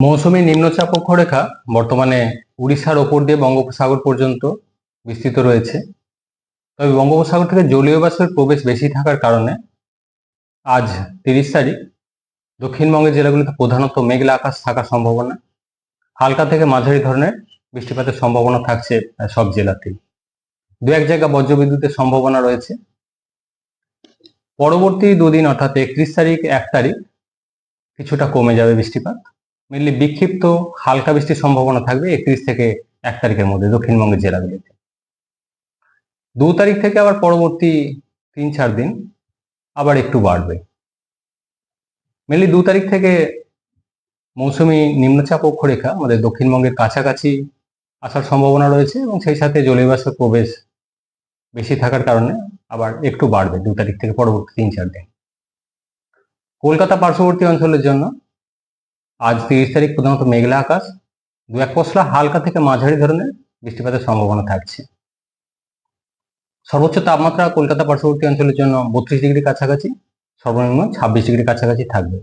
মৌসুমী নিম্নচাপ অক্ষরেখা বর্তমানে উড়িষ্যার ওপর দিয়ে বঙ্গোপসাগর পর্যন্ত বিস্তৃত রয়েছে। তবে বঙ্গোপসাগর থেকে জলীয় বাষ্পের প্রবেশ বেশি থাকার কারণে আজ তিরিশ তারিখ দক্ষিণবঙ্গের জেলাগুলিতে প্রধানত মেঘলা আকাশ থাকার সম্ভাবনা, হালকা থেকে মাঝারি ধরনের বৃষ্টিপাতের সম্ভাবনা থাকছে সব জেলাতেই। দু এক জায়গা বজ্রবিদ্যুতের সম্ভাবনা রয়েছে। পরবর্তী দুদিন, অর্থাৎ একত্রিশ তারিখ, এক তারিখ, কিছুটা কমে যাবে বৃষ্টিপাত। মেনলি বিক্ষিপ্ত, হালকা বৃষ্টির সম্ভাবনা থাকবে একত্রিশ থেকে এক তারিখের মধ্যে দক্ষিণবঙ্গের জেলাগুলিতে। দু তারিখ থেকে আবার পরবর্তী তিন চার দিন আবার একটু বাড়বে। মেনলি দু তারিখ থেকে মৌসুমি নিম্নচাপ অক্ষরেখা আমাদের দক্ষিণবঙ্গের কাছাকাছি আসার সম্ভাবনা রয়েছে এবং সেই সাথে জলীয়বাষ্পের প্রবেশ বেশি থাকার কারণে আবার একটু বাড়বে দু তারিখ থেকে পরবর্তী তিন চার দিন। কলকাতা পার্শ্ববর্তী অঞ্চলের জন্য আজ তিরিশ তারিখ প্রধানত মেঘলা আকাশ, দু এক পশলা হালকা থেকে মাঝারি ধরনের বৃষ্টিপাতের সম্ভাবনা থাকছে। সর্বোচ্চ তাপমাত্রা কলকাতা, পার্শ্ববর্তী অঞ্চলের জন্য বত্রিশ ডিগ্রি কাছাকাছি, সর্বনিম্ন ছাব্বিশ ডিগ্রি কাছাকাছি থাকবে।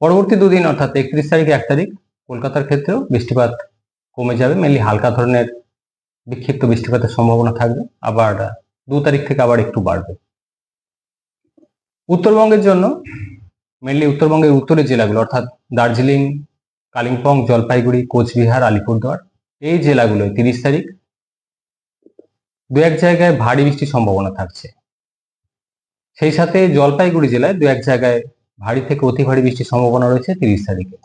পরবর্তী দুদিন, অর্থাৎ একত্রিশ তারিখ, এক তারিখ, কলকাতার ক্ষেত্রেও বৃষ্টিপাত কমে যাবে মেনলি হালকা ধরনের বিক্ষিপ্ত বৃষ্টিপাতের সম্ভাবনা থাকবে, আবার দু তারিখ থেকে আবার একটু বাড়বে। উত্তরবঙ্গের জন্য মেনলি উত্তরবঙ্গের উত্তরের জেলাগুলো, অর্থাৎ দার্জিলিং, কালিম্পং, জলপাইগুড়ি, কোচবিহার, আলিপুরদুয়ার, এই জেলাগুলোয় তিরিশ তারিখ দু এক জায়গায় ভারী বৃষ্টির সম্ভাবনা থাকছে। সেই সাথে জলপাইগুড়ি জেলায় দু এক জায়গায় ভারী থেকে অতি ভারী বৃষ্টির সম্ভাবনা রয়েছে তিরিশ তারিখে।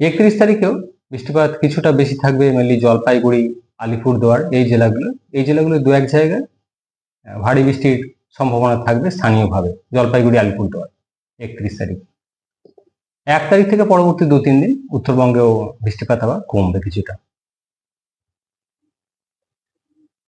একত্রিশ তারিখেও বৃষ্টিপাত কিছুটা বেশি থাকবে মেনলি জলপাইগুড়ি, আলিপুরদুয়ার, এই জেলাগুলো। এই জেলাগুলো দু এক জায়গায় ভারী বৃষ্টির সম্ভাবনা থাকবে স্থানীয়ভাবে, জলপাইগুড়ি, আলিপুরদুয়ার। একত্রিশ তারিখ। এক তারিখ থেকে পরবর্তী দু তিন দিন উত্তরবঙ্গেও বৃষ্টিপাত আবার কমবে কিছুটা।